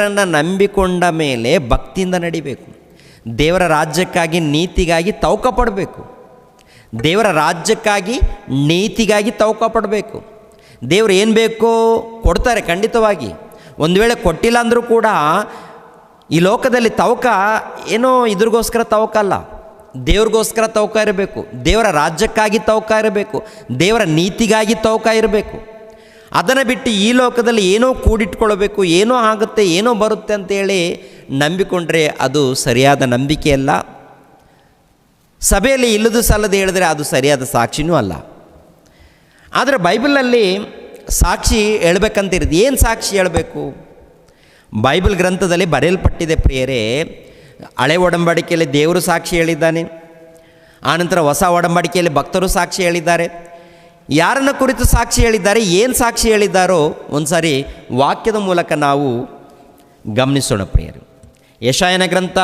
ದೇವರನ್ನು ನಂಬಿಕೊಂಡ ಮೇಲೆ ಭಕ್ತಿಯಿಂದ ನಡಿಬೇಕು. ದೇವರ ರಾಜ್ಯಕ್ಕಾಗಿ ನೀತಿಗಾಗಿ ತೌಕ ಪಡಬೇಕು. ದೇವರ ರಾಜ್ಯಕ್ಕಾಗಿ ನೀತಿಗಾಗಿ ತೌಕ ಪಡಬೇಕು. ದೇವರು ಏನು ಬೇಕೋ ಕೊಡ್ತಾರೆ ಖಂಡಿತವಾಗಿ. ಒಂದು ವೇಳೆ ಕೊಟ್ಟಿಲ್ಲ ಅಂದರೂ ಕೂಡ ಈ ಲೋಕದಲ್ಲಿ ತವಕ ಏನೋ ಇದ್ರಿಗೋಸ್ಕರ ತವಕ ಅಲ್ಲ. ದೇವ್ರಿಗೋಸ್ಕರ ತವಕ ಇರಬೇಕು. ದೇವರ ರಾಜ್ಯಕ್ಕಾಗಿ ತವಕ ಇರಬೇಕು. ದೇವರ ನೀತಿಗಾಗಿ ತವಕ ಇರಬೇಕು. ಅದನ್ನು ಬಿಟ್ಟು ಈ ಲೋಕದಲ್ಲಿ ಏನೋ ಕೂಡಿಟ್ಕೊಳ್ಬೇಕು, ಏನೋ ಆಗುತ್ತೆ, ಏನೋ ಬರುತ್ತೆ ಅಂತೇಳಿ ನಂಬಿಕೊಂಡ್ರೆ ಅದು ಸರಿಯಾದ ನಂಬಿಕೆ ಅಲ್ಲ. ಸಭೆಯಲ್ಲಿ ಇಲ್ಲದು ಸಲ್ಲದೆ ಹೇಳಿದ್ರೆ ಅದು ಸರಿಯಾದ ಸಾಕ್ಷಿನೂ ಅಲ್ಲ. ಆದರೆ ಬೈಬಲಲ್ಲಿ ಸಾಕ್ಷಿ ಹೇಳ್ಬೇಕಂತ ಇರುತ್ತೆ ಏನು ಸಾಕ್ಷಿ ಹೇಳಬೇಕು? ಬೈಬಲ್ ಗ್ರಂಥದಲ್ಲಿ ಬರೆಯಲ್ಪಟ್ಟಿದೆ ಪ್ರಿಯರೇ, ಹಳೆ ಒಡಂಬಡಿಕೆಯಲ್ಲಿ ದೇವರು ಸಾಕ್ಷಿ ಹೇಳಿದ್ದಾನೆ, ಆನಂತರ ಹೊಸ ಒಡಂಬಡಿಕೆಯಲ್ಲಿ ಭಕ್ತರು ಸಾಕ್ಷಿ ಹೇಳಿದ್ದಾರೆ. ಯಾರನ್ನ ಕುರಿತು ಸಾಕ್ಷಿ ಹೇಳಿದ್ದಾರೆ, ಏನು ಸಾಕ್ಷಿ ಹೇಳಿದ್ದಾರೋ ಒಂದು ಸಾರಿ ವಾಕ್ಯದ ಮೂಲಕ ನಾವು ಗಮನಿಸೋಣ ಪ್ರಿಯರು. ಯಶಾಯನ ಗ್ರಂಥ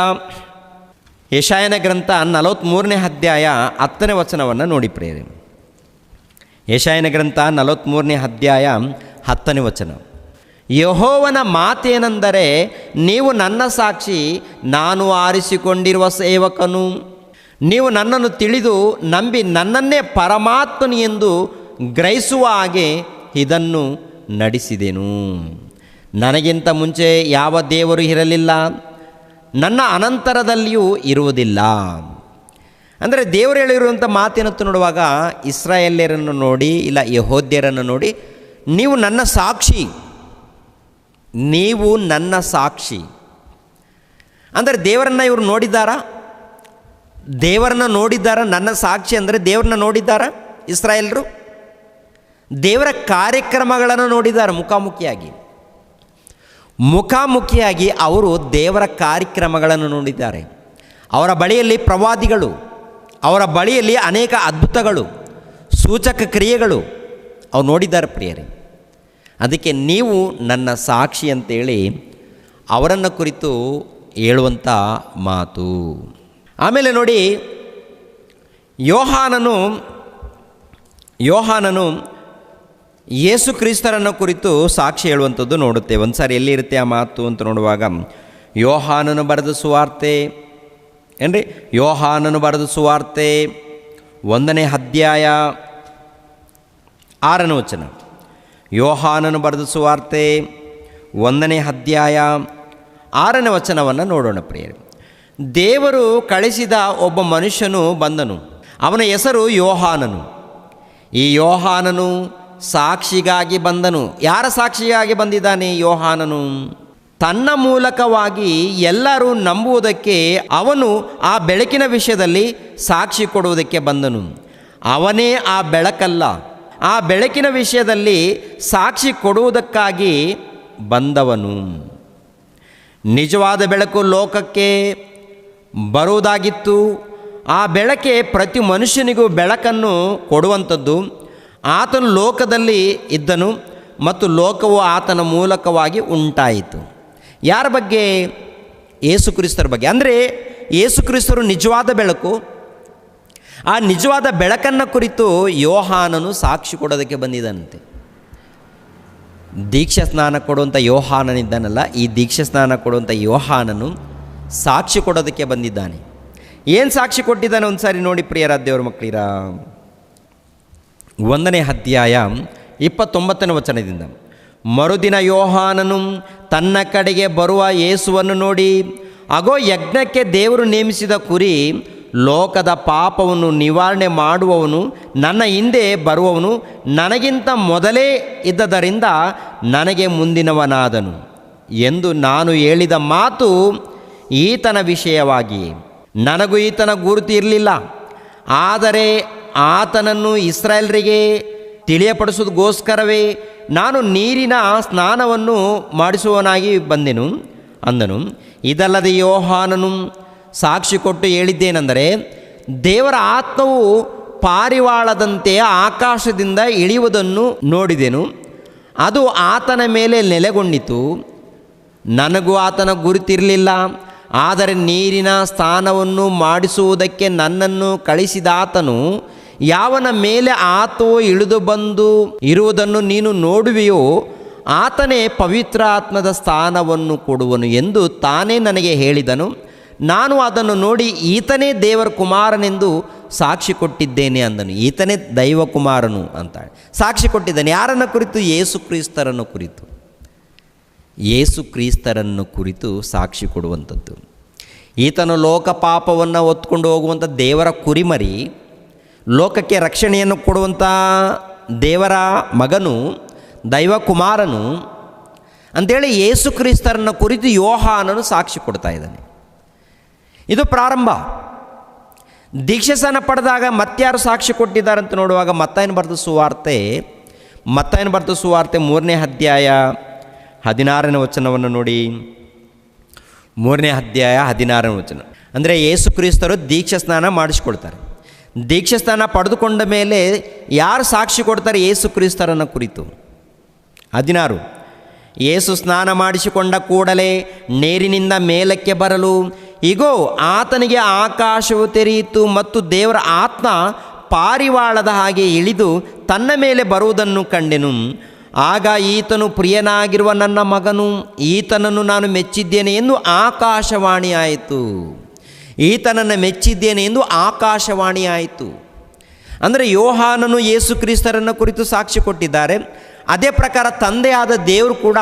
ಯಶಾಯನ ಗ್ರಂಥ ನಲವತ್ತ್ಮೂರನೇ ಅಧ್ಯಾಯ ಹತ್ತನೇ ವಚನವನ್ನು ನೋಡಿ ಪ್ರಿಯರೇ. ಯಶಾಯನ ಗ್ರಂಥ ನಲವತ್ತ್ಮೂರನೇ ಅಧ್ಯಾಯ ಹತ್ತನೇ ವಚನ. ಯಹೋವನ ಮಾತೇನೆಂದರೆ, ನೀವು ನನ್ನ ಸಾಕ್ಷಿ, ನಾನು ಆರಿಸಿಕೊಂಡಿರುವ ಸೇವಕನು. ನೀವು ನನ್ನನ್ನು ತಿಳಿದು ನಂಬಿ ನನ್ನನ್ನೇ ಪರಮಾತ್ಮನು ಎಂದು ಗ್ರಹಿಸುವ ಹಾಗೆ ಇದನ್ನು ನಡೆಸಿದೆನು. ನನಗಿಂತ ಮುಂಚೆ ಯಾವ ದೇವರು ಇರಲಿಲ್ಲ. ನನ್ನ ಅನಂತರದಲ್ಲಿಯೂ ಇರುವುದಿಲ್ಲ. ಅಂದರೆ ದೇವರು ಹೇಳಿರುವಂಥ ಮಾತಿನತ್ತು ನೋಡುವಾಗ ಇಸ್ರಾಯೇಲ್ಯರನ್ನು ನೋಡಿ, ಇಲ್ಲ ಯಹೋದ್ಯರನ್ನು ನೋಡಿ, ನೀವು ನನ್ನ ಸಾಕ್ಷಿ. ನೀವು ನನ್ನ ಸಾಕ್ಷಿ. ಅಂದರೆ ದೇವರನ್ನು ಇವರು ನೋಡಿದ್ದಾರಾ? ದೇವರನ್ನ ನೋಡಿದ್ದಾರ? ನನ್ನ ಸಾಕ್ಷಿ ಅಂದರೆ ದೇವ್ರನ್ನ ನೋಡಿದ್ದಾರ ಇಸ್ರಾಯೇಲ್ರು? ದೇವರ ಕಾರ್ಯಕ್ರಮಗಳನ್ನು ನೋಡಿದ್ದಾರೆ ಮುಖಾಮುಖಿಯಾಗಿ? ಮುಖಾಮುಖಿಯಾಗಿ ಅವರು ದೇವರ ಕಾರ್ಯಕ್ರಮಗಳನ್ನು ನೋಡಿದ್ದಾರೆ. ಅವರ ಬಳಿಯಲ್ಲಿ ಪ್ರವಾದಿಗಳು, ಅವರ ಬಳಿಯಲ್ಲಿ ಅನೇಕ ಅದ್ಭುತಗಳು, ಸೂಚಕ ಕ್ರಿಯೆಗಳು ಅವ್ರು ನೋಡಿದ್ದಾರೆ ಪ್ರಿಯರೇ. ಅದಕ್ಕೆ ನೀವು ನನ್ನ ಸಾಕ್ಷಿ ಅಂತೇಳಿ ಅವರನ್ನು ಕುರಿತು ಹೇಳುವಂಥ ಮಾತು. ಆಮೇಲೆ ನೋಡಿ, ಯೋಹಾನನು ಯೋಹಾನನು ಯೇಸು ಕ್ರಿಸ್ತರನ್ನು ಕುರಿತು ಸಾಕ್ಷಿ ಹೇಳುವಂಥದ್ದು ನೋಡುತ್ತೆ. ಒಂದು ಸಾರಿ ಎಲ್ಲಿರುತ್ತೆ ಆ ಮಾತು ಅಂತ ನೋಡುವಾಗ, ಯೋಹಾನನು ಬರೆದ ಸುವಾರ್ತೆ, ಏನ್ರಿ? ಯೋಹಾನನು ಬರೆದ ಸುವಾರ್ತೆ, ಒಂದನೇ ಅಧ್ಯಾಯ ಆರನೇ ವಚನ. ಯೋಹಾನನು ಬರೆದ ಸುವಾರ್ತೆ, ಒಂದನೇ ಅಧ್ಯಾಯ ಆರನೇ ವಚನವನ್ನು ನೋಡೋಣ ಪ್ರಿಯರು. ದೇವರು ಕಳಿಸಿದ ಒಬ್ಬ ಮನುಷ್ಯನು ಬಂದನು. ಅವನ ಹೆಸರು ಯೋಹಾನನು. ಈ ಯೋಹಾನನು ಸಾಕ್ಷಿಗಾಗಿ ಬಂದನು. ಯಾರ ಸಾಕ್ಷಿಗಾಗಿ ಬಂದಿದ್ದಾನೆ ಯೋಹಾನನು? ತನ್ನ ಮೂಲಕವಾಗಿ ಎಲ್ಲರೂ ನಂಬುವುದಕ್ಕೆ ಅವನು ಆ ಬೆಳಕಿನ ವಿಷಯದಲ್ಲಿ ಸಾಕ್ಷಿ ಕೊಡುವುದಕ್ಕೆ ಬಂದನು. ಅವನೇ ಆ ಬೆಳಕಲ್ಲ. ಆ ಬೆಳಕಿನ ವಿಷಯದಲ್ಲಿ ಸಾಕ್ಷಿ ಕೊಡುವುದಕ್ಕಾಗಿ ಬಂದವನು. ನಿಜವಾದ ಬೆಳಕು ಲೋಕಕ್ಕೆ ಬರುವುದಾಗಿತ್ತು. ಆ ಬೆಳಕೆ ಪ್ರತಿ ಮನುಷ್ಯನಿಗೂ ಬೆಳಕನ್ನು ಕೊಡುವಂಥದ್ದು. ಆತನು ಲೋಕದಲ್ಲಿ ಇದ್ದನು ಮತ್ತು ಲೋಕವು ಆತನ ಮೂಲಕವಾಗಿ ಉಂಟಾಯಿತು. ಯಾರ ಬಗ್ಗೆ? ಯೇಸುಕ್ರಿಸ್ತರ ಬಗ್ಗೆ. ಅಂದರೆ ಯೇಸುಕ್ರಿಸ್ತರು ನಿಜವಾದ ಬೆಳಕು. ಆ ನಿಜವಾದ ಬೆಳಕನ್ನು ಕುರಿತು ಯೋಹಾನನು ಸಾಕ್ಷಿ ಕೊಡೋದಕ್ಕೆ ಬಂದಿದ್ದಾನಂತೆ. ದೀಕ್ಷಾ ಸ್ನಾನ ಕೊಡುವಂಥ ಯೋಹಾನನಿದ್ದಾನಲ್ಲ, ಈ ದೀಕ್ಷಾ ಸ್ನಾನ ಕೊಡುವಂಥ ಯೋಹಾನನು ಸಾಕ್ಷಿ ಕೊಡೋದಕ್ಕೆ ಬಂದಿದ್ದಾನೆ. ಏನು ಸಾಕ್ಷಿ ಕೊಟ್ಟಿದ್ದಾನೆ ಒಂದು ಸಾರಿ ನೋಡಿ ಪ್ರಿಯರ ದೇವರ ಮಕ್ಕಳಿರ. ಒಂದನೇ ಅಧ್ಯಾಯ ಇಪ್ಪತ್ತೊಂಬತ್ತನೇ ವಚನದಿಂದ. ಮರುದಿನ ಯೋಹಾನನು ತನ್ನ ಕಡೆಗೆ ಬರುವ ಯೇಸುವನ್ನು ನೋಡಿ, ಅಗೋ ಯಜ್ಞಕ್ಕೆ ದೇವರು ನೇಮಿಸಿದ ಕುರಿ, ಲೋಕದ ಪಾಪವನ್ನು ನಿವಾರಣೆ ಮಾಡುವವನು, ನನ್ನ ಹಿಂದೆ ಬರುವವನು, ನನಗಿಂತ ಮೊದಲೇ ಇದ್ದದರಿಂದ ನನಗೆ ಮುಂದಿನವನಾದನು. ಎಂದು ನಾನು ಹೇಳಿದ ಮಾತು ಈತನ ವಿಷಯವಾಗಿ. ನನಗೂ ಈತನ ಗುರುತು ಇರಲಿಲ್ಲ. ಆದರೆ ಆತನನ್ನು ಇಸ್ರಾಯೇಲ್ರಿಗೆ ತಿಳಿಯಪಡಿಸೋದಕ್ಕೋಸ್ಕರವೇ ನಾನು ನೀರಿನ ಸ್ನಾನವನ್ನು ಮಾಡಿಸುವನಾಗಿ ಬಂದೆನು, ಅಂದನು. ಇದಲ್ಲದೆ ಯೋಹಾನನು ಸಾಕ್ಷಿ ಕೊಟ್ಟು ಹೇಳಿದ್ದೇನೆಂದರೆ, ದೇವರ ಆತ್ಮವು ಪಾರಿವಾಳದಂತೆ ಆಕಾಶದಿಂದ ಇಳಿಯುವುದನ್ನು ನೋಡಿದೆನು. ಅದು ಆತನ ಮೇಲೆ ನೆಲೆಗೊಂಡಿತು. ನನಗೂ ಆತನ ಗುರುತಿರಲಿಲ್ಲ. ಆದರೆ ನೀರಿನ ಸ್ಥಾನವನ್ನು ಮಾಡಿಸುವುದಕ್ಕೆ ನನ್ನನ್ನು ಕಳಿಸಿದಾತನು, ಯಾವನ ಮೇಲೆ ಆತೋ ಇಳಿದು ಬಂದು ಇರುವುದನ್ನು ನೀನು ನೋಡುವೆಯೋ, ಆತನೇ ಪವಿತ್ರ ಆತ್ಮದ ಸ್ಥಾನವನ್ನು ಕೊಡುವನು ಎಂದು ತಾನೇ ನನಗೆ ಹೇಳಿದನು. ನಾನು ಅದನ್ನು ನೋಡಿ ಈತನೇ ದೇವರ ಕುಮಾರನೆಂದು ಸಾಕ್ಷಿ ಕೊಟ್ಟಿದ್ದೇನೆ ಅಂದನು. ಈತನೇ ದೈವಕುಮಾರನು ಅಂತ ಸಾಕ್ಷಿ ಕೊಟ್ಟಿದ್ದಾನೆ. ಯಾರನ್ನು ಕುರಿತು? ಯೇಸು ಕ್ರಿಸ್ತರನ್ನು ಕುರಿತು. ಯೇಸು ಕ್ರೀಸ್ತರನ್ನು ಕುರಿತು ಸಾಕ್ಷಿ ಕೊಡುವಂಥದ್ದು. ಈತನು ಲೋಕ ಪಾಪವನ್ನು ಹೊತ್ಕೊಂಡು ಹೋಗುವಂಥ ದೇವರ ಕುರಿಮರಿ, ಲೋಕಕ್ಕೆ ರಕ್ಷಣೆಯನ್ನು ಕೊಡುವಂಥ ದೇವರ ಮಗನು, ದೈವಕುಮಾರನು ಅಂಥೇಳಿ ಯೇಸು ಕ್ರಿಸ್ತರನ್ನು ಕುರಿತು ಯೋಹಾನನು ಸಾಕ್ಷಿ ಕೊಡ್ತಾ ಇದ್ದಾನೆ. ಇದು ಪ್ರಾರಂಭ. ದೀಕ್ಷಸನ ಪಡೆದಾಗ ಮತ್ತಾರು ಸಾಕ್ಷಿ ಕೊಟ್ಟಿದ್ದಾರೆ ಅಂತ ನೋಡುವಾಗ ಮತ್ತಾಯನ ಬರೆದ ಸುವಾರ್ತೆ, ಮತ್ತಾಯನ ಬರೆದ ಸುವಾರ್ತೆ ಮೂರನೇ ಅಧ್ಯಾಯ ಹದಿನಾರನೇ ವಚನವನ್ನು ನೋಡಿ. ಮೂರನೇ ಅಧ್ಯಾಯ ಹದಿನಾರನೇ ವಚನ. ಅಂದರೆ ಯೇಸು ಕ್ರಿಸ್ತರು ದೀಕ್ಷಾ ಸ್ನಾನ ಮಾಡಿಸ್ಕೊಳ್ತಾರೆ ದೀಕ್ಷಾ ಸ್ನಾನ ಪಡೆದುಕೊಂಡ ಮೇಲೆ ಯಾರು ಸಾಕ್ಷಿ ಕೊಡ್ತಾರೆ ಯೇಸು ಕ್ರಿಸ್ತರನ್ನು ಕುರಿತು? ಹದಿನಾರು. ಯೇಸು ಸ್ನಾನ ಮಾಡಿಸಿಕೊಂಡ ಕೂಡಲೇ ನೀರಿನಿಂದ ಮೇಲಕ್ಕೆ ಬರಲು, ಇಗೋ, ಆತನಿಗೆ ಆಕಾಶವು ತೆರೆಯಿತು ಮತ್ತು ದೇವರ ಆತ್ಮ ಪಾರಿವಾಳದ ಹಾಗೆ ಇಳಿದು ತನ್ನ ಮೇಲೆ ಬರುವುದನ್ನು ಕಂಡೆನು. ಆಗ ಈತನು ಪ್ರಿಯನಾಗಿರುವ ನನ್ನ ಮಗನು, ಈತನನ್ನು ನಾನು ಮೆಚ್ಚಿದ್ದೇನೆ ಎಂದು ಆಕಾಶವಾಣಿ ಆಯಿತು. ಈತನನ್ನು ಮೆಚ್ಚಿದ್ದೇನೆ ಎಂದು ಆಕಾಶವಾಣಿ ಆಯಿತು. ಅಂದರೆ ಯೋಹಾನನು ಯೇಸು ಕ್ರಿಸ್ತರನ್ನು ಕುರಿತು ಸಾಕ್ಷಿ ಕೊಟ್ಟಿದ್ದಾರೆ. ಅದೇ ಪ್ರಕಾರ ತಂದೆಯಾದ ದೇವರು ಕೂಡ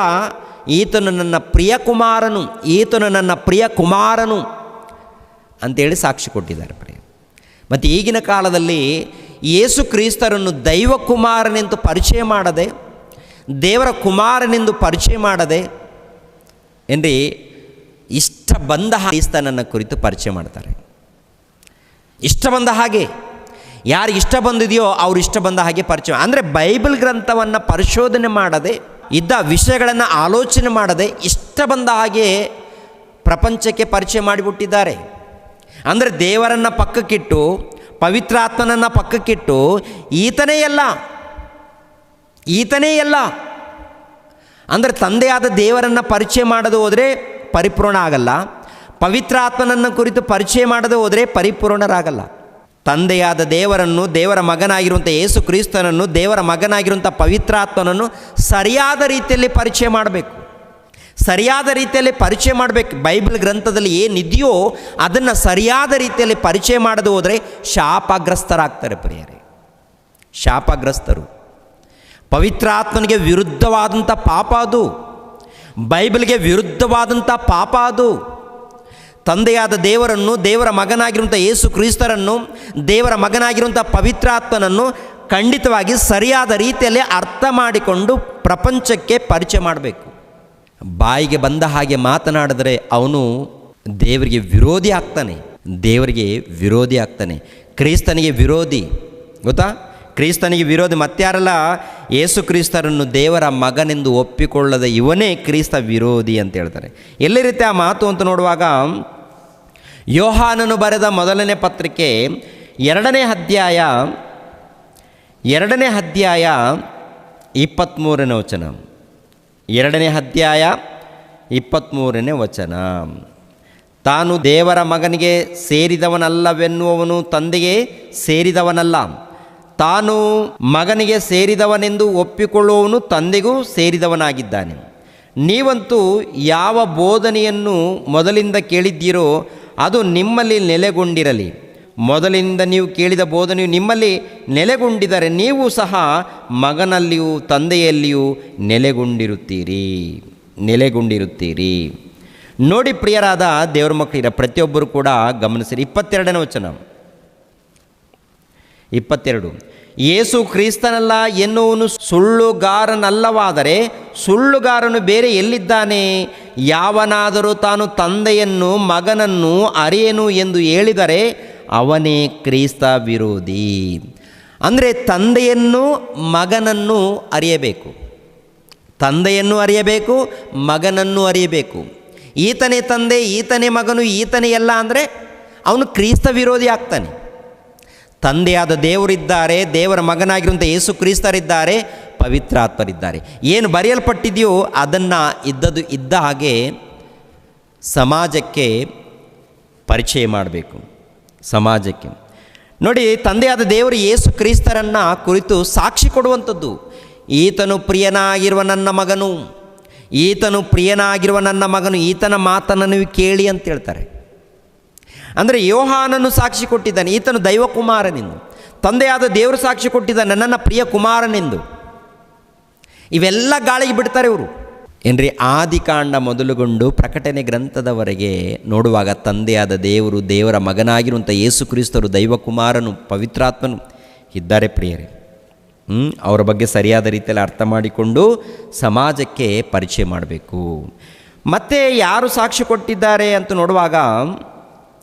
ಈತನು ನನ್ನ ಪ್ರಿಯ ಕುಮಾರನು, ಈತನು ನನ್ನ ಪ್ರಿಯ ಕುಮಾರನು ಅಂತೇಳಿ ಸಾಕ್ಷಿ ಕೊಟ್ಟಿದ್ದಾರೆ ಪ್ರಿಯ ಮತ್ತು ಈಗಿನ ಕಾಲದಲ್ಲಿ ಯೇಸು ಕ್ರಿಸ್ತರನ್ನು ದೈವಕುಮಾರನೆಂದು ಪರಿಚಯ ಮಾಡದೆ ದೇವರ ಕುಮಾರನೆಂದು ಪರಿಚಯ ಮಾಡದೆ, ಏನ್ರಿ, ಇಷ್ಟ ಬಂದ ಕ್ರಿಸ್ತನನ್ನು ಕುರಿತು ಪರಿಚಯ ಮಾಡ್ತಾರೆ. ಇಷ್ಟ ಬಂದ ಹಾಗೆ, ಯಾರು ಇಷ್ಟ ಬಂದಿದೆಯೋ ಅವ್ರು ಇಷ್ಟ ಬಂದ ಹಾಗೆ ಪರಿಚಯ ಅಂದರೆ ಬೈಬಲ್ ಗ್ರಂಥವನ್ನು ಪರಿಶೋಧನೆ ಮಾಡದೆ, ಇದ್ದ ವಿಷಯಗಳನ್ನು ಆಲೋಚನೆ ಮಾಡದೆ ಇಷ್ಟ ಬಂದ ಹಾಗೆ ಪ್ರಪಂಚಕ್ಕೆ ಪರಿಚಯ ಮಾಡಿಬಿಟ್ಟಿದ್ದಾರೆ. ಅಂದರೆ ದೇವರನ್ನು ಪಕ್ಕಕ್ಕಿಟ್ಟು, ಪವಿತ್ರಾತ್ಮನನ್ನು ಪಕ್ಕಕ್ಕಿಟ್ಟು ಈತನೇ ಎಲ್ಲ ಈತನೇ ಎಲ್ಲ. ಅಂದರೆ ತಂದೆಯಾದ ದೇವರನ್ನು ಪರಿಚಯ ಮಾಡದೆ ಹೋದರೆ ಪರಿಪೂರ್ಣ ಆಗಲ್ಲ. ಪವಿತ್ರ ಆತ್ಮನನ್ನು ಕುರಿತು ಪರಿಚಯ ಮಾಡದೆ ಹೋದರೆ ಪರಿಪೂರ್ಣರಾಗಲ್ಲ. ತಂದೆಯಾದ ದೇವರನ್ನು, ದೇವರ ಮಗನಾಗಿರುವಂಥ ಯೇಸು ಕ್ರಿಸ್ತನನ್ನು, ದೇವರ ಮಗನಾಗಿರುವಂಥ ಪವಿತ್ರಾತ್ಮನನ್ನು ಸರಿಯಾದ ರೀತಿಯಲ್ಲಿ ಪರಿಚಯ ಮಾಡಬೇಕು. ಸರಿಯಾದ ರೀತಿಯಲ್ಲಿ ಪರಿಚಯ ಮಾಡಬೇಕು. ಬೈಬಲ್ ಗ್ರಂಥದಲ್ಲಿ ಏನಿದೆಯೋ ಅದನ್ನು ಸರಿಯಾದ ರೀತಿಯಲ್ಲಿ ಪರಿಚಯ ಮಾಡದೆ ಹೋದರೆ ಶಾಪಗ್ರಸ್ತರಾಗ್ತಾರೆ ಪ್ರಿಯರೇ. ಶಾಪಗ್ರಸ್ತರು. ಪವಿತ್ರಾತ್ಮನಿಗೆ ವಿರುದ್ಧವಾದಂಥ ಪಾಪ ಅದು. ಬೈಬಲ್ಗೆ ವಿರುದ್ಧವಾದಂಥ ಪಾಪ ಅದು. ತಂದೆಯಾದ ದೇವರನ್ನು, ದೇವರ ಮಗನಾಗಿರುವಂಥ ಯೇಸು ಕ್ರಿಸ್ತರನ್ನು ದೇವರ ಮಗನಾಗಿರುವಂಥ ಪವಿತ್ರಾತ್ಮನನ್ನು ಖಂಡಿತವಾಗಿ ಸರಿಯಾದ ರೀತಿಯಲ್ಲಿ ಅರ್ಥ ಮಾಡಿಕೊಂಡು ಪ್ರಪಂಚಕ್ಕೆ ಪರಿಚಯ ಮಾಡಬೇಕು. ಬಾಯಿಗೆ ಬಂದ ಹಾಗೆ ಮಾತನಾಡಿದರೆ ಅವನು ದೇವರಿಗೆ ವಿರೋಧಿ ಆಗ್ತಾನೆ. ದೇವರಿಗೆ ವಿರೋಧಿ ಆಗ್ತಾನೆ. ಕ್ರಿಸ್ತನಿಗೆ ವಿರೋಧಿ. ಗೊತ್ತಾ? ಕ್ರಿಸ್ತನಿಗೆ ವಿರೋಧಿ ಮತ್ತಾರಲ್ಲ ಯೇಸು ಕ್ರಿಸ್ತರನ್ನು ದೇವರ ಮಗನೆಂದು ಒಪ್ಪಿಕೊಳ್ಳದ ಇವನೇ ಕ್ರಿಸ್ತ ವಿರೋಧಿ ಅಂತ ಹೇಳ್ತಾರೆ. ಎಲ್ಲಿ ರೀತಿ ಆ ಮಾತು ಅಂತ ನೋಡುವಾಗ, ಯೋಹಾನನು ಬರೆದ ಮೊದಲನೇ ಪತ್ರಿಕೆ ಎರಡನೇ ಅಧ್ಯಾಯ ಎರಡನೇ ಅಧ್ಯಾಯ ಇಪ್ಪತ್ತ್ಮೂರನೇ ವಚನ. ಎರಡನೇ ಅಧ್ಯಾಯ ಇಪ್ಪತ್ತ್ಮೂರನೇ ವಚನ. ತಾನು ದೇವರ ಮಗನಿಗೆ ಸೇರಿದವನಲ್ಲವೆನ್ನುವವನು ತಂದೆಗೆ ಸೇರಿದವನಲ್ಲ. ತಾನು ಮಗನಿಗೆ ಸೇರಿದವನೆಂದು ಒಪ್ಪಿಕೊಳ್ಳುವವನು ತಂದೆಗೂ ಸೇರಿದವನಾಗಿದ್ದಾನೆ. ನೀವಂತೂ ಯಾವ ಬೋಧನೆಯನ್ನು ಮೊದಲಿಂದ ಕೇಳಿದ್ದೀರೋ ಅದು ನಿಮ್ಮಲ್ಲಿ ನೆಲೆಗೊಂಡಿರಲಿ. ಮೊದಲಿಂದ ನೀವು ಕೇಳಿದ ಬೋಧನೆಯು ನಿಮ್ಮಲ್ಲಿ ನೆಲೆಗೊಂಡಿದರೆ ನೀವು ಸಹ ಮಗನಲ್ಲಿಯೂ ತಂದೆಯಲ್ಲಿಯೂ ನೆಲೆಗೊಂಡಿರುತ್ತೀರಿ. ನೆಲೆಗೊಂಡಿರುತ್ತೀರಿ. ನೋಡಿ ಪ್ರಿಯರಾದ ದೇವರ ಮಕ್ಕಳಿರ, ಪ್ರತಿಯೊಬ್ಬರು ಕೂಡ ಗಮನಿಸಿರಿ. ಇಪ್ಪತ್ತೆರಡನೇ ವಚನ. ಇಪ್ಪತ್ತೆರಡು. ಏಸು ಕ್ರಿಸ್ತನಲ್ಲ ಎನ್ನುವನು ಸುಳ್ಳುಗಾರನಲ್ಲವಾದರೆ ಸುಳ್ಳುಗಾರನು ಬೇರೆ ಎಲ್ಲಿದ್ದಾನೆ? ಯಾವನಾದರೂ ತಾನು ತಂದೆಯನ್ನು ಮಗನನ್ನು ಅರಿಯನು ಎಂದು ಹೇಳಿದರೆ ಅವನೇ ಕ್ರಿಸ್ತ ವಿರೋಧಿ. ಅಂದರೆ ತಂದೆಯನ್ನು ಮಗನನ್ನು ಅರಿಯಬೇಕು. ತಂದೆಯನ್ನು ಅರಿಯಬೇಕು, ಮಗನನ್ನು ಅರಿಯಬೇಕು. ಈತನೇ ತಂದೆ, ಈತನೇ ಮಗನು, ಈತನೇ ಎಲ್ಲ ಅಂದರೆ ಅವನು ಕ್ರಿಸ್ತ ವಿರೋಧಿ ಆಗ್ತಾನೆ. ತಂದೆಯಾದ ದೇವರಿದ್ದಾರೆ, ದೇವರ ಮಗನಾಗಿರುವಂಥ ಯೇಸು ಕ್ರಿಸ್ತರಿದ್ದಾರೆ, ಪವಿತ್ರಾತ್ಮರಿದ್ದಾರೆ. ಏನು ಬರೆಯಲ್ಪಟ್ಟಿದೆಯೋ ಅದನ್ನು ಇದ್ದದು ಇದ್ದ ಹಾಗೆ ಸಮಾಜಕ್ಕೆ ಪರಿಚಯ ಮಾಡಬೇಕು. ಸಮಾಜಕ್ಕೆ. ನೋಡಿ, ತಂದೆಯಾದ ದೇವರು ಯೇಸು ಕ್ರಿಸ್ತರನ್ನು ಕುರಿತು ಸಾಕ್ಷಿ ಕೊಡುವಂಥದ್ದು. ಈತನು ಪ್ರಿಯನಾಗಿರುವ ನನ್ನ ಮಗನು. ಈತನು ಪ್ರಿಯನಾಗಿರುವ ನನ್ನ ಮಗನು. ಈತನ ಮಾತನ್ನು ನೀವು ಕೇಳಿ ಅಂತ ಹೇಳ್ತಾರೆ. ಅಂದರೆ ಯೋಹಾನನು ಸಾಕ್ಷಿ ಕೊಟ್ಟಿದ್ದಾನೆ, ಈತನು ದೈವಕುಮಾರನೆಂದು. ತಂದೆಯಾದ ದೇವರು ಸಾಕ್ಷಿ ಕೊಟ್ಟಿದ್ದಾನೆ ನನ್ನ ಪ್ರಿಯ ಕುಮಾರನೆಂದು. ಇವೆಲ್ಲ ಗಾಳಿಗೆ ಬಿಡ್ತಾರೆ ಇವರು. ಏನ್ರಿ, ಆದಿಕಾಂಡ ಮೊದಲುಗೊಂಡು ಪ್ರಕಟಣೆ ಗ್ರಂಥದವರೆಗೆ ನೋಡುವಾಗ ತಂದೆಯಾದ ದೇವರು ದೇವರ ಮಗನಾಗಿರುವಂಥ ಯೇಸು ಕ್ರಿಸ್ತರು ದೈವಕುಮಾರನು, ಪವಿತ್ರಾತ್ಮನು ಇದ್ದಾರೆ ಪ್ರಿಯರೇ? ಅವರ ಬಗ್ಗೆ ಸರಿಯಾದ ರೀತಿಯಲ್ಲಿ ಅರ್ಥ ಮಾಡಿಕೊಂಡು ಸಮಾಜಕ್ಕೆ ಪರಿಚಯ ಮಾಡಬೇಕು. ಮತ್ತು ಯಾರು ಸಾಕ್ಷಿ ಕೊಟ್ಟಿದ್ದಾರೆ ಅಂತ ನೋಡುವಾಗ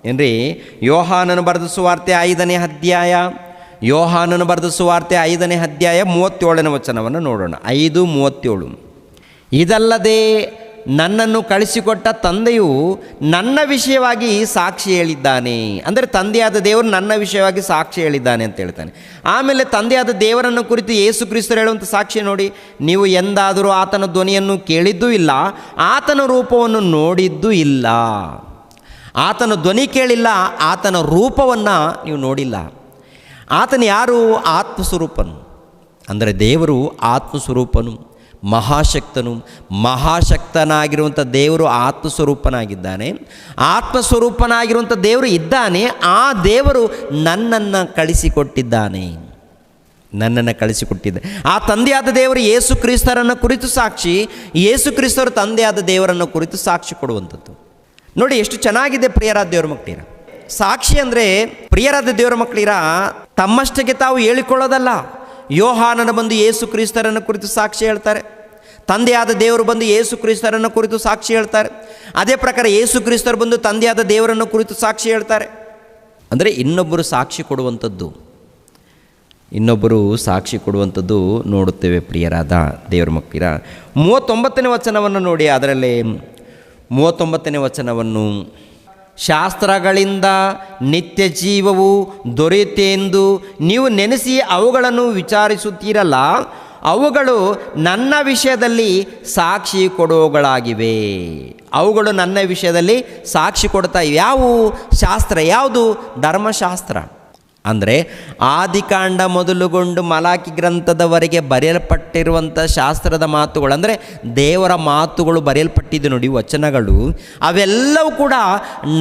ಏನ್ರಿ? ಯೋಹಾನನು ಬರೆದ ಸುವಾರ್ತೆ ಐದನೇ ಅಧ್ಯಾಯ. ಯೋಹಾನನು ಬರೆದ ಸುವಾರ್ತೆ ಐದನೇ ಅಧ್ಯಾಯ ಮೂವತ್ತೇಳನೇ ವಚನವನ್ನು ನೋಡೋಣ. ಐದು, ಮೂವತ್ತೇಳು. ಇದಲ್ಲದೆ ನನ್ನನ್ನು ಕಳಿಸಿಕೊಟ್ಟ ತಂದೆಯು ನನ್ನ ವಿಷಯವಾಗಿ ಸಾಕ್ಷಿ ಹೇಳಿದ್ದಾನೆ. ಅಂದರೆ ತಂದೆಯಾದ ದೇವರು ನನ್ನ ವಿಷಯವಾಗಿ ಸಾಕ್ಷಿ ಹೇಳಿದ್ದಾನೆ ಅಂತ ಹೇಳ್ತಾನೆ. ಆಮೇಲೆ ತಂದೆಯಾದ ದೇವರನ್ನು ಕುರಿತು ಯೇಸು ಕ್ರಿಸ್ತರು ಹೇಳುವಂಥ ಸಾಕ್ಷಿ ನೋಡಿ, ನೀವು ಎಂದಾದರೂ ಆತನ ಧ್ವನಿಯನ್ನು ಕೇಳಿದ್ದೂ ಇಲ್ಲ, ಆತನ ರೂಪವನ್ನು ನೋಡಿದ್ದೂ ಇಲ್ಲ. ಆತನ ಧ್ವನಿ ಕೇಳಿಲ್ಲ, ಆತನ ರೂಪವನ್ನು ನೀವು ನೋಡಿಲ್ಲ. ಆತನು ಯಾರು? ಆತ್ಮಸ್ವರೂಪನು. ಅಂದರೆ ದೇವರು ಆತ್ಮಸ್ವರೂಪನು, ಮಹಾಶಕ್ತನು, ಮಹಾಶಕ್ತನಾಗಿರುವಂಥ ದೇವರು ಆತ್ಮಸ್ವರೂಪನಾಗಿದ್ದಾನೆ. ಆತ್ಮಸ್ವರೂಪನಾಗಿರುವಂಥ ದೇವರು ಇದ್ದಾನೆ, ಆ ದೇವರು ನನ್ನನ್ನು ಕಳಿಸಿಕೊಟ್ಟಿದ್ದಾನೆ. ನನ್ನನ್ನು ಕಳಿಸಿಕೊಟ್ಟಿದ್ದ. ಆ ತಂದೆಯಾದ ದೇವರು ಯೇಸು ಕ್ರಿಸ್ತರನ್ನು ಕುರಿತು ಸಾಕ್ಷಿ, ಯೇಸು ಕ್ರಿಸ್ತರು ತಂದೆಯಾದ ದೇವರನ್ನು ಕುರಿತು ಸಾಕ್ಷಿ ಕೊಡುವಂಥದ್ದು. ನೋಡಿ ಎಷ್ಟು ಚೆನ್ನಾಗಿದೆ ಪ್ರಿಯರಾದ ದೇವ್ರ ಮಕ್ಕಳಿರ. ಸಾಕ್ಷಿ ಅಂದರೆ ಪ್ರಿಯರಾದ ದೇವರ ಮಕ್ಕಳಿರ ತಮ್ಮಷ್ಟಕ್ಕೆ ತಾವು ಹೇಳಿಕೊಳ್ಳೋದಲ್ಲ. ಯೋಹಾನನ ಬಂದು ಯೇಸು ಕ್ರಿಸ್ತರನ್ನು ಕುರಿತು ಸಾಕ್ಷಿ ಹೇಳ್ತಾರೆ. ತಂದೆಯಾದ ದೇವರು ಬಂದು ಯೇಸು ಕ್ರಿಸ್ತರನ್ನು ಕುರಿತು ಸಾಕ್ಷಿ ಹೇಳ್ತಾರೆ. ಅದೇ ಪ್ರಕಾರ ಏಸು ಕ್ರಿಸ್ತರು ಬಂದು ತಂದೆಯಾದ ದೇವರನ್ನು ಕುರಿತು ಸಾಕ್ಷಿ ಹೇಳ್ತಾರೆ. ಅಂದರೆ ಇನ್ನೊಬ್ಬರು ಸಾಕ್ಷಿ ಕೊಡುವಂಥದ್ದು. ಇನ್ನೊಬ್ಬರು ಸಾಕ್ಷಿ ಕೊಡುವಂಥದ್ದು ನೋಡುತ್ತೇವೆ ಪ್ರಿಯರಾದ ದೇವರ ಮಕ್ಕಳಿರ. ಮೂವತ್ತೊಂಬತ್ತನೇ ವಚನವನ್ನು ನೋಡಿ ಅದರಲ್ಲಿ ಮೂವತ್ತೊಂಬತ್ತನೇ ವಚನವನ್ನು, ಶಾಸ್ತ್ರಗಳಿಂದ ನಿತ್ಯ ಜೀವವು ದೊರೆಯುತ್ತೆಂದು ನೀವು ನೆನೆಸಿ ಅವುಗಳನ್ನು ವಿಚಾರಿಸುತ್ತೀರಲ್ಲ, ಅವುಗಳು ನನ್ನ ವಿಷಯದಲ್ಲಿ ಸಾಕ್ಷಿ ಕೊಡುವಗಳಾಗಿವೆ ಅವುಗಳು ನನ್ನ ವಿಷಯದಲ್ಲಿ ಸಾಕ್ಷಿ ಕೊಡ್ತಾ ಯಾವುವು ಶಾಸ್ತ್ರ. ಯಾವುದು? ಧರ್ಮಶಾಸ್ತ್ರ. ಅಂದರೆ ಆದಿಕಾಂಡ ಮೊದಲುಗೊಂಡು ಮಲಾಕಿ ಗ್ರಂಥದವರೆಗೆ ಬರೆಯಲ್ಪಟ್ಟಿರುವಂಥ ಶಾಸ್ತ್ರದ ಮಾತುಗಳು, ಅಂದರೆ ದೇವರ ಮಾತುಗಳು ಬರೆಯಲ್ಪಟ್ಟಿದೆ ನೋಡಿ ವಚನಗಳು, ಅವೆಲ್ಲವೂ ಕೂಡ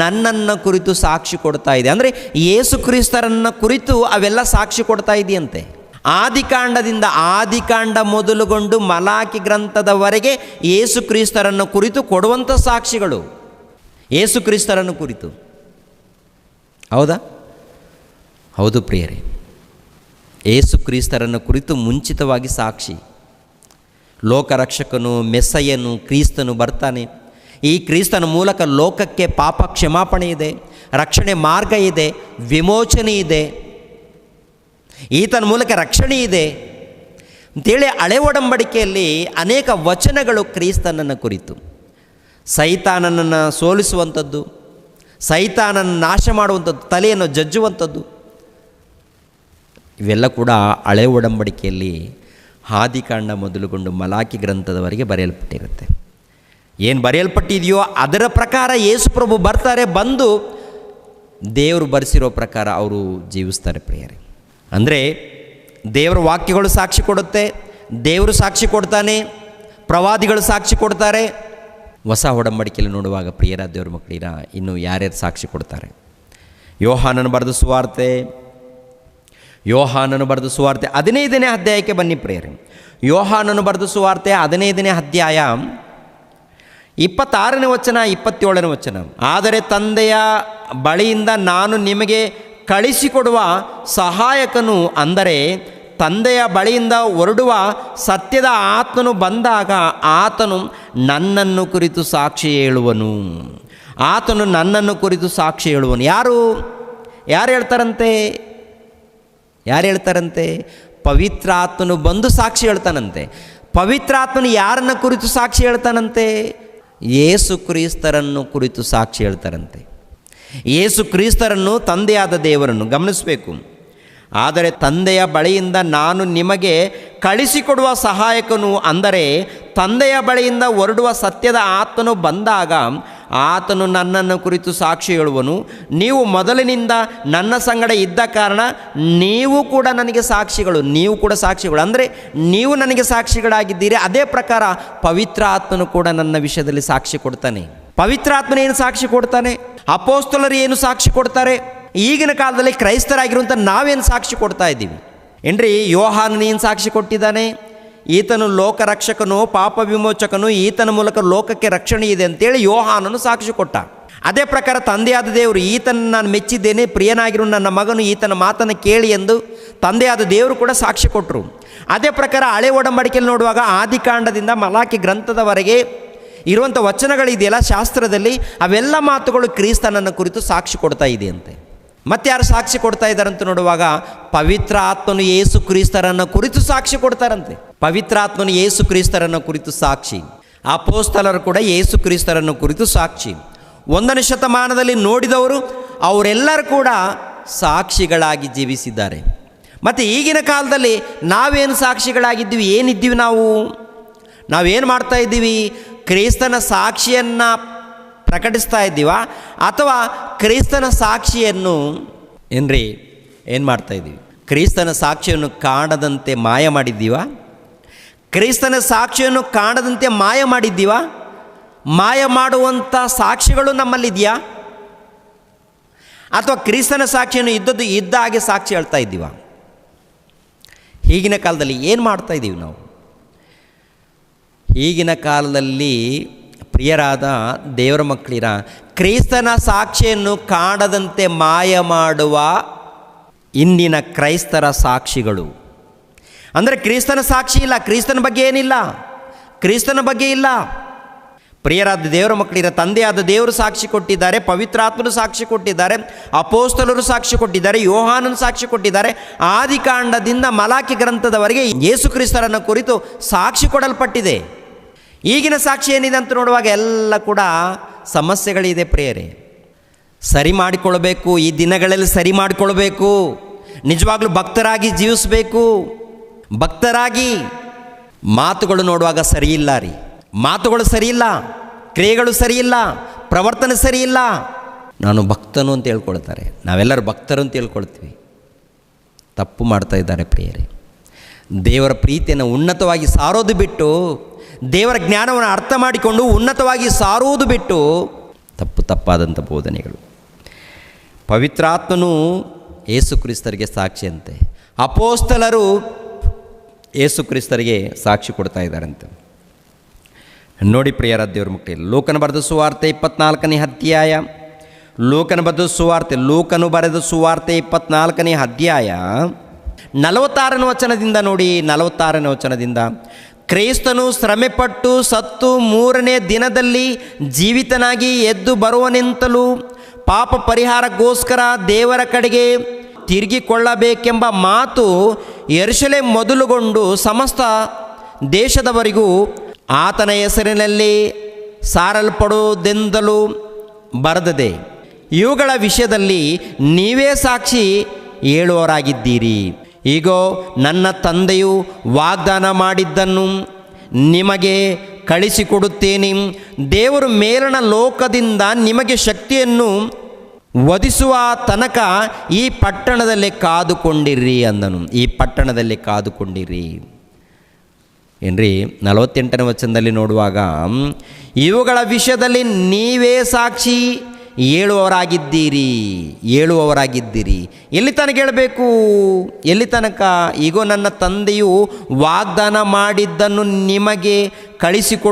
ನನ್ನನ್ನು ಕುರಿತು ಸಾಕ್ಷಿ ಕೊಡ್ತಾ ಇದೆ. ಅಂದರೆ ಯೇಸು ಕ್ರಿಸ್ತರನ್ನು ಕುರಿತು ಅವೆಲ್ಲ ಸಾಕ್ಷಿ ಕೊಡ್ತಾ ಇದೆಯಂತೆ. ಆದಿಕಾಂಡದಿಂದ ಆದಿಕಾಂಡ ಮೊದಲುಗೊಂಡು ಮಲಾಕಿ ಗ್ರಂಥದವರೆಗೆ ಯೇಸು ಕ್ರಿಸ್ತರನ್ನು ಕುರಿತು ಕೊಡುವಂಥ ಸಾಕ್ಷಿಗಳು. ಯೇಸು ಕ್ರಿಸ್ತರನ್ನು ಕುರಿತು. ಹೌದಾ? ಹೌದು ಪ್ರಿಯರೇ, ಏಸು ಕ್ರಿಸ್ತರನ್ನು ಕುರಿತು ಮುಂಚಿತವಾಗಿ ಸಾಕ್ಷಿ. ಲೋಕರಕ್ಷಕನು ಮೆಸ್ಸಯ್ಯನು ಕ್ರಿಸ್ತನು ಬರ್ತಾನೆ. ಈ ಕ್ರಿಸ್ತನ ಮೂಲಕ ಲೋಕಕ್ಕೆ ಪಾಪ ಕ್ಷಮಾಪಣೆ ಇದೆ, ರಕ್ಷಣೆ ಮಾರ್ಗ ಇದೆ, ವಿಮೋಚನೆ ಇದೆ. ಈತನ ಮೂಲಕ ರಕ್ಷಣೆ ಇದೆ. ಅಂತೇಳಿ ಹಳೆ ಒಡಂಬಡಿಕೆಯಲ್ಲಿ ಅನೇಕ ವಚನಗಳು ಕ್ರಿಸ್ತನನ್ನು ಕುರಿತು. ಸೈತಾನನನ್ನು ಸೋಲಿಸುವಂಥದ್ದು ಸೈತಾನನ್ನು ನಾಶ ಮಾಡುವಂಥದ್ದು ತಲೆಯನ್ನು ಜಜ್ಜುವಂಥದ್ದು. ಇವೆಲ್ಲ ಕೂಡ ಹಳೆ ಒಡಂಬಡಿಕೆಯಲ್ಲಿ ಹಾದಿಕಾಂಡ ಮೊದಲುಗೊಂಡು ಮಲಾಕಿ ಗ್ರಂಥದವರೆಗೆ ಬರೆಯಲ್ಪಟ್ಟಿರುತ್ತೆ. ಏನು ಬರೆಯಲ್ಪಟ್ಟಿದೆಯೋ ಅದರ ಪ್ರಕಾರ ಯೇಸುಪ್ರಭು ಬರ್ತಾರೆ, ಬಂದು ದೇವರು ಬರೆಸಿರೋ ಪ್ರಕಾರ ಅವರು ಜೀವಿಸ್ತಾರೆ ಪ್ರಿಯರೇ. ಅಂದರೆ ದೇವರ ವಾಕ್ಯಗಳು ಸಾಕ್ಷಿ ಕೊಡುತ್ತೆ, ದೇವರು ಸಾಕ್ಷಿ ಕೊಡ್ತಾನೆ, ಪ್ರವಾದಿಗಳು ಸಾಕ್ಷಿ ಕೊಡ್ತಾರೆ. ಹೊಸ ಒಡಂಬಡಿಕೆಯಲ್ಲಿ ನೋಡುವಾಗ ಪ್ರಿಯರ ದೇವ್ರ ಮಕ್ಕಳಿರ, ಇನ್ನು ಯಾರ್ಯಾರು ಸಾಕ್ಷಿ ಕೊಡ್ತಾರೆ? ಯೋಹಾನನ ಬರೆದ ಸುವಾರ್ತೆ ಯೋಹಾನನು ಬರೆದ ಸುವಾರ್ತೆ ಹದಿನೈದನೇ ಅಧ್ಯಾಯಕ್ಕೆ ಬನ್ನಿ ಪ್ರೇರಿ ಯೋಹಾನನು ಬರೆದ ಸುವಾರ್ತೆ ಹದಿನೈದನೇ ಅಧ್ಯಾಯ ಇಪ್ಪತ್ತಾರನೇ ವಚನ, ಇಪ್ಪತ್ತೇಳನೇ ವಚನ. ಆದರೆ ತಂದೆಯ ಬಳಿಯಿಂದ ನಾನು ನಿಮಗೆ ಕಳಿಸಿಕೊಡುವ ಸಹಾಯಕನು ಅಂದರೆ ತಂದೆಯ ಬಳಿಯಿಂದ ಹೊರಡುವ ಸತ್ಯದ ಆತನು ಬಂದಾಗ ಆತನು ನನ್ನನ್ನು ಕುರಿತು ಸಾಕ್ಷಿ ಹೇಳುವನು. ಆತನು ನನ್ನನ್ನು ಕುರಿತು ಸಾಕ್ಷಿ ಹೇಳುವನು. ಯಾರು? ಯಾರು ಹೇಳ್ತಾರಂತೆ? ಯಾರು ಹೇಳ್ತಾರಂತೆ? ಪವಿತ್ರಾತ್ಮನು ಬಂದು ಸಾಕ್ಷಿ ಹೇಳ್ತಾನಂತೆ. ಪವಿತ್ರಾತ್ಮನು ಯಾರನ್ನ ಕುರಿತು ಸಾಕ್ಷಿ ಹೇಳ್ತಾನಂತೆ? ಯೇಸು ಕ್ರೀಸ್ತರನ್ನು ಕುರಿತು ಸಾಕ್ಷಿ ಹೇಳ್ತಾರಂತೆ. ಯೇಸು ಕ್ರೀಸ್ತರನ್ನು ತಂದೆಯಾದ ದೇವರನ್ನು ಗಮನಿಸಬೇಕು. ಆದರೆ ತಂದೆಯ ಬಳಿಯಿಂದ ನಾನು ನಿಮಗೆ ಕಳಿಸಿಕೊಡುವ ಸಹಾಯಕನು ಅಂದರೆ ತಂದೆಯ ಬಳಿಯಿಂದ ಹೊರಡುವ ಸತ್ಯದ ಆತ್ಮನು ಬಂದಾಗ ಆತನು ನನ್ನನ್ನು ಕುರಿತು ಸಾಕ್ಷಿ ಹೇಳುವನು. ನೀವು ಮೊದಲಿನಿಂದ ನನ್ನ ಸಂಗಡ ಇದ್ದ ಕಾರಣ ನೀವು ಕೂಡ ನನಗೆ ಸಾಕ್ಷಿಗಳು, ನೀವು ಕೂಡ ಸಾಕ್ಷಿಗಳು. ಅಂದರೆ ನೀವು ನನಗೆ ಸಾಕ್ಷಿಗಳಾಗಿದ್ದೀರಿ. ಅದೇ ಪ್ರಕಾರ ಪವಿತ್ರ ಆತ್ಮನು ಕೂಡ ನನ್ನ ವಿಷಯದಲ್ಲಿ ಸಾಕ್ಷಿ ಕೊಡ್ತಾನೆ. ಪವಿತ್ರ ಆತ್ಮನೇನು ಸಾಕ್ಷಿ ಕೊಡ್ತಾನೆ? ಅಪೋಸ್ತಲರು ಏನು ಸಾಕ್ಷಿ ಕೊಡ್ತಾರೆ? ಈಗಿನ ಕಾಲದಲ್ಲಿ ಕ್ರೈಸ್ತರಾಗಿರುವಂಥ ನಾವೇನು ಸಾಕ್ಷಿ ಕೊಡ್ತಾ ಇದ್ದೀವಿ? ಏನ್ರಿ ಯೋಹಾನನೇನು ಸಾಕ್ಷಿ ಕೊಟ್ಟಿದ್ದಾನೆ? ಈತನು ಲೋಕರಕ್ಷಕನು ಪಾಪ ವಿಮೋಚಕನು ಈತನ ಮೂಲಕ ಲೋಕಕ್ಕೆ ರಕ್ಷಣೆ ಇದೆ ಅಂತೇಳಿ ಯೋಹಾನನು ಸಾಕ್ಷಿ ಕೊಟ್ಟ. ಅದೇ ಪ್ರಕಾರ ತಂದೆಯಾದ ದೇವರು ಈತನ ನಾನು ಮೆಚ್ಚಿದ್ದೇನೆ, ಪ್ರಿಯನಾಗಿರು, ನನ್ನ ಮಗನು ಈತನ ಮಾತನ್ನು ಕೇಳಿ ಎಂದು ತಂದೆಯಾದ ದೇವರು ಕೂಡ ಸಾಕ್ಷಿ ಕೊಟ್ಟರು ಅದೇ ಪ್ರಕಾರ ಹಳೆ ಒಡಂಬಡಿಕೆಯಲ್ಲಿ ನೋಡುವಾಗ ಆದಿಕಾಂಡದಿಂದ ಮಲಾಕಿ ಗ್ರಂಥದವರೆಗೆ ಇರುವಂಥ ವಚನಗಳಿದೆಯಲ್ಲ ಶಾಸ್ತ್ರದಲ್ಲಿ, ಅವೆಲ್ಲ ಮಾತುಗಳು ಕ್ರಿಸ್ತನನ್ನು ಕುರಿತು ಸಾಕ್ಷಿ ಕೊಡ್ತಾ ಇದೆಯಂತೆ. ಮತ್ತೆ ಯಾರು ಸಾಕ್ಷಿ ಕೊಡ್ತಾ ಇದ್ದಾರಂತ ನೋಡುವಾಗ ಪವಿತ್ರ ಆತ್ಮನು ಏಸು ಕ್ರಿಸ್ತರನ್ನು ಕುರಿತು ಸಾಕ್ಷಿ ಕೊಡ್ತಾರಂತೆ. ಪವಿತ್ರ ಆತ್ಮನು ಏಸು ಕ್ರಿಸ್ತರನ್ನು ಕುರಿತು ಸಾಕ್ಷಿ. ಅಪೋಸ್ತಲರು ಕೂಡ ಏಸು ಕ್ರಿಸ್ತರನ್ನು ಕುರಿತು ಸಾಕ್ಷಿ. ಒಂದನೇ ಶತಮಾನದಲ್ಲಿ ನೋಡಿದವರು ಅವರೆಲ್ಲರೂ ಕೂಡ ಸಾಕ್ಷಿಗಳಾಗಿ ಜೀವಿಸಿದ್ದಾರೆ. ಮತ್ತು ಈಗಿನ ಕಾಲದಲ್ಲಿ ನಾವೇನು ಸಾಕ್ಷಿಗಳಾಗಿದ್ದೀವಿ, ಏನಿದ್ದೀವಿ ನಾವು? ನಾವೇನು ಮಾಡ್ತಾ ಇದ್ದೀವಿ? ಕ್ರಿಸ್ತನ ಸಾಕ್ಷಿಯನ್ನು ಪ್ರಕಟಿಸ್ತಾ ಇದ್ದೀವ? ಅಥವಾ ಕ್ರೈಸ್ತನ ಸಾಕ್ಷಿಯನ್ನು ಏನ್ರಿ, ಏನು ಮಾಡ್ತಾ ಇದ್ದೀವಿ? ಕ್ರೈಸ್ತನ ಸಾಕ್ಷಿಯನ್ನು ಕಾಣದಂತೆ ಮಾಯ ಮಾಡಿದ್ದೀವ? ಕ್ರೈಸ್ತನ ಸಾಕ್ಷಿಯನ್ನು ಕಾಣದಂತೆ ಮಾಯ ಮಾಡಿದ್ದೀವ? ಮಾಯ ಮಾಡುವಂಥ ಸಾಕ್ಷಿಗಳು ನಮ್ಮಲ್ಲಿದೆಯಾ? ಅಥವಾ ಕ್ರಿಸ್ತನ ಸಾಕ್ಷಿಯನ್ನು ಇದ್ದದ್ದು ಇದ್ದ ಹಾಗೆ ಸಾಕ್ಷಿ ಹೇಳ್ತಾ ಇದ್ದೀವ? ಈಗಿನ ಕಾಲದಲ್ಲಿ ಏನು ಮಾಡ್ತಾ ಇದ್ದೀವಿ ನಾವು? ಈಗಿನ ಕಾಲದಲ್ಲಿ ಪ್ರಿಯರಾದ ದೇವರ ಮಕ್ಕಳಿರ, ಕ್ರೈಸ್ತನ ಸಾಕ್ಷಿಯನ್ನು ಕಾಣದಂತೆ ಮಾಯ ಮಾಡುವ ಇಂದಿನ ಕ್ರೈಸ್ತರ ಸಾಕ್ಷಿಗಳು. ಅಂದರೆ ಕ್ರೈಸ್ತನ ಸಾಕ್ಷಿ ಇಲ್ಲ, ಕ್ರಿಸ್ತನ ಬಗ್ಗೆ ಏನಿಲ್ಲ, ಕ್ರಿಸ್ತನ ಬಗ್ಗೆ ಇಲ್ಲ. ಪ್ರಿಯರಾದ ದೇವರ ಮಕ್ಕಳಿರ, ತಂದೆಯಾದ ದೇವರು ಸಾಕ್ಷಿ ಕೊಟ್ಟಿದ್ದಾರೆ, ಪವಿತ್ರಾತ್ಮನು ಸಾಕ್ಷಿ ಕೊಟ್ಟಿದ್ದಾರೆ, ಅಪೋಸ್ತಲರು ಸಾಕ್ಷಿ ಕೊಟ್ಟಿದ್ದಾರೆ, ಯೋಹಾನನು ಸಾಕ್ಷಿ ಕೊಟ್ಟಿದ್ದಾರೆ. ಆದಿಕಾಂಡದಿಂದ ಮಲಾಕಿ ಗ್ರಂಥದವರೆಗೆ ಯೇಸು ಕ್ರಿಸ್ತರನ್ನು ಕುರಿತು ಸಾಕ್ಷಿ ಕೊಡಲ್ಪಟ್ಟಿದೆ. ಈಗಿನ ಸಾಕ್ಷಿ ಏನಿದೆ ಅಂತ ನೋಡುವಾಗ ಎಲ್ಲ ಕೂಡ ಸಮಸ್ಯೆಗಳಿದೆ ಪ್ರಿಯರೇ. ಸರಿ ಮಾಡಿಕೊಳ್ಬೇಕು ಈ ದಿನಗಳಲ್ಲಿ ಸರಿ ಮಾಡಿಕೊಳ್ಬೇಕು ನಿಜವಾಗ್ಲೂ ಭಕ್ತರಾಗಿ ಜೀವಿಸಬೇಕು. ಭಕ್ತರಾಗಿ ಮಾತುಗಳು ನೋಡುವಾಗ ಸರಿಯಿಲ್ಲ ರೀ. ಮಾತುಗಳು ಸರಿಯಿಲ್ಲ ಕ್ರಿಯೆಗಳು ಸರಿಯಿಲ್ಲ ಪ್ರವರ್ತನೆ ಸರಿಯಿಲ್ಲ ನಾನು ಭಕ್ತನು ಅಂತ ಹೇಳ್ಕೊಳ್ತಾರೆ. ನಾವೆಲ್ಲರೂ ಭಕ್ತರು ಅಂತ ಹೇಳ್ಕೊಳ್ತೀವಿ. ತಪ್ಪು ಮಾಡ್ತಾ ಇದ್ದಾರೆ ಪ್ರಿಯರೇ. ದೇವರ ಪ್ರೀತಿಯನ್ನು ಉನ್ನತವಾಗಿ ಸಾರೋದು ಬಿಟ್ಟು ದೇವರ ಜ್ಞಾನವನ್ನು ಅರ್ಥ ಮಾಡಿಕೊಂಡು ಉನ್ನತವಾಗಿ ಸಾರುವುದು ಬಿಟ್ಟು ತಪ್ಪು ತಪ್ಪಾದಂಥ ಬೋಧನೆಗಳು. ಪವಿತ್ರಾತ್ಮನು ಏಸು ಕ್ರಿಸ್ತರಿಗೆ ಸಾಕ್ಷಿಯಂತೆ. ಅಪೋಸ್ತಲರು ಏಸು ಕ್ರಿಸ್ತರಿಗೆ ಸಾಕ್ಷಿ ಕೊಡ್ತಾ ಇದ್ದಾರಂತೆ. ನೋಡಿ ಪ್ರಿಯರ ದೇವ್ರ ಮುಕ್ತಿಯಲ್ಲಿ ಲೋಕನ ಬರೆದ ಸುವಾರ್ತೆ ಇಪ್ಪತ್ನಾಲ್ಕನೇ ಅಧ್ಯಾಯ. ಲೋಕನ ಬರೆದ ಸುವಾರ್ತೆ, ಲೋಕನು ಬರೆದ ಸುವಾರ್ತೆ ಇಪ್ಪತ್ನಾಲ್ಕನೇ ಅಧ್ಯಾಯ. ನಲವತ್ತಾರನೇ ವಚನದಿಂದ ನೋಡಿ, ನಲವತ್ತಾರನೇ ವಚನದಿಂದ. ಕ್ರೈಸ್ತನು ಶ್ರಮೆಪಟ್ಟು ಸತ್ತು ಮೂರನೇ ದಿನದಲ್ಲಿ ಜೀವಿತನಾಗಿ ಎದ್ದು ಬರುವನೆಂತಲೂ ಪಾಪ ಪರಿಹಾರಕ್ಕೋಸ್ಕರ ದೇವರ ಕಡೆಗೆ ತಿರುಗಿಕೊಳ್ಳಬೇಕೆಂಬ ಮಾತು ಎರಶಲೆ ಮೊದಲುಗೊಂಡು ಸಮಸ್ತ ದೇಶದವರಿಗೂ ಆತನ ಹೆಸರಿನಲ್ಲಿ ಸಾರಲ್ಪಡುವುದೆಂದಲೂ ಬರೆದಿದೆ. ಇವುಗಳ ವಿಷಯದಲ್ಲಿ ನೀವೇ ಸಾಕ್ಷಿ ಹೇಳುವವರಾಗಿದ್ದೀರಿ. ಈಗೋ, ನನ್ನ ತಂದೆಯು ವಾಗ್ದಾನ ಮಾಡಿದ್ದನ್ನು ನಿಮಗೆ ಕಳಿಸಿಕೊಡುತ್ತೇನೆ. ದೇವರು ಮೇಲಣ ಲೋಕದಿಂದ ನಿಮಗೆ ಶಕ್ತಿಯನ್ನು ವಧಿಸುವ ತನಕ ಈ ಪಟ್ಟಣದಲ್ಲಿ ಕಾದುಕೊಂಡಿರ್ರಿ ಅಂದನು. ಈ ಪಟ್ಟಣದಲ್ಲಿ ಕಾದುಕೊಂಡಿರಿ. ಏನ್ರಿ, ನಲವತ್ತೆಂಟನೇ ವಚನದಲ್ಲಿ ನೋಡುವಾಗ, ಇವುಗಳ ವಿಷಯದಲ್ಲಿ ನೀವೇ ಸಾಕ್ಷಿ ಹೇಳುವವರಾಗಿದ್ದೀರಿ ಏಳುವವರಾಗಿದ್ದೀರಿ. ಎಲ್ಲಿ ತನಕ ಹೇಳಬೇಕು? ಎಲ್ಲಿ ತನಕ? ಈಗೋ ನನ್ನ ತಂದೆಯು ವಾಗ್ದಾನ ಮಾಡಿದ್ದನ್ನು ನಿಮಗೆ ಕಳಿಸಿಕೊಡು